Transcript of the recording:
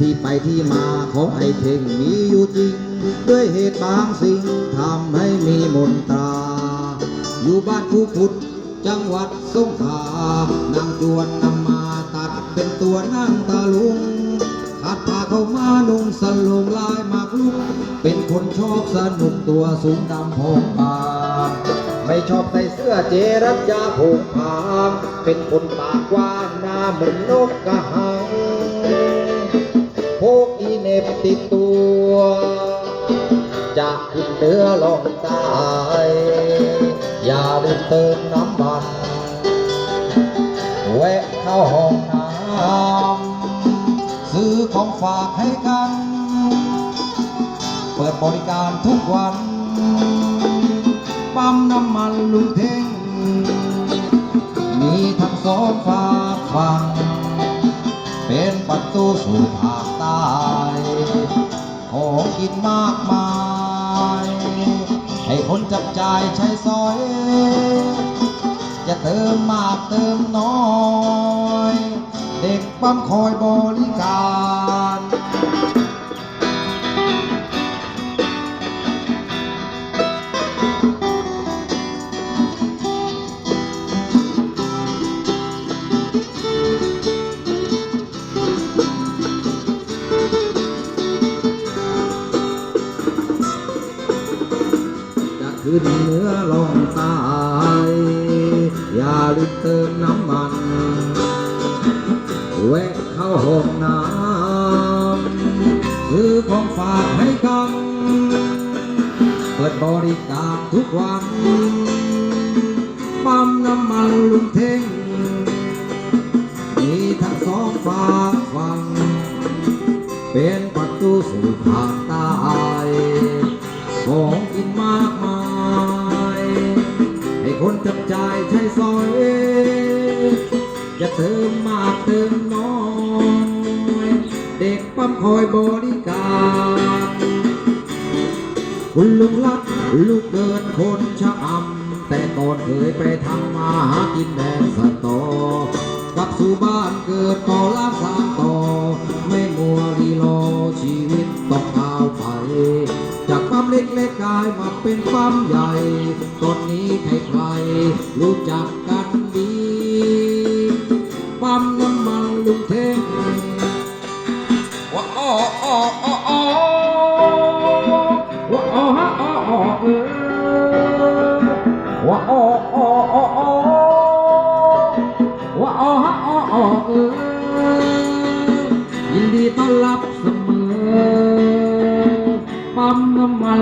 ที่ไปที่มาของไอ้เท่งมีอยู่จริง ด้วยเหตุบางสิ่งทำให้มีมนตรา อยู่บ้านผู้พุทธจังหวัดสงขลานางจวนนำมาตัดเป็นตัวนั่งตาลุงขัดผ้าเข้ามานุ่งสลงลายมากลุก เป็นคนชอบสนุกตัวสูงดำพองบางไม่ชอบใส่เสื้อเจรัจยาผูกผางเป็นคนปากกว้างหน้าเหมือนนกกระหัง บติดตัว จะขึ้นเรือลงใตายอย่าลืมเติมน้ำมันแวะเข้าห้องน้ำซื้อของฝากให้กัน เปิดบริการทุกวัน ปั๊มน้ำมันลุงเท่งมีทั้งสองฝากฝั่ง เป็นประตูสู่ภาคใต้ของกินมากมาย ให้คนจับจ่ายใช้สอย จะเติมมากเติมน้อย เด็กปั๊มคอยบริการ ขึ้นเหนื้อลงตายอย่าลืมเติมน้ำมันแวะเข้าห้องน้ำซื้อของฝากให้กันเปิดบริการทุกวันปั๊มน้ำมันลุงเท่งมีทั้งสองฝากฝั่งเป็นประตูสู่ภาคใต้ของกินมาก จับจ่ายใช้สอย จะเติมมากเติมน้อย เด็กปั๊มคอยบริการคุณลุงรักลูกเดินคนชะอำแต่ก่อนเคยไปทำมาหากินแดนสตอ กลับสู่บ้านเกิดต่อล้างสามต่อ ล็กกลายมาเป็นปั๊มใหญ่ตอนนี้ใครๆรู้จักกันดีปั๊มน้ำมันลุงเทงว่าอ้ออ้ออ้ออ้อว่าอ้อฮะอ้ออ้อเออว่าอ้ออ้ออ้ออ้อว่าอ้อฮะอ้ออ้อ อปั๊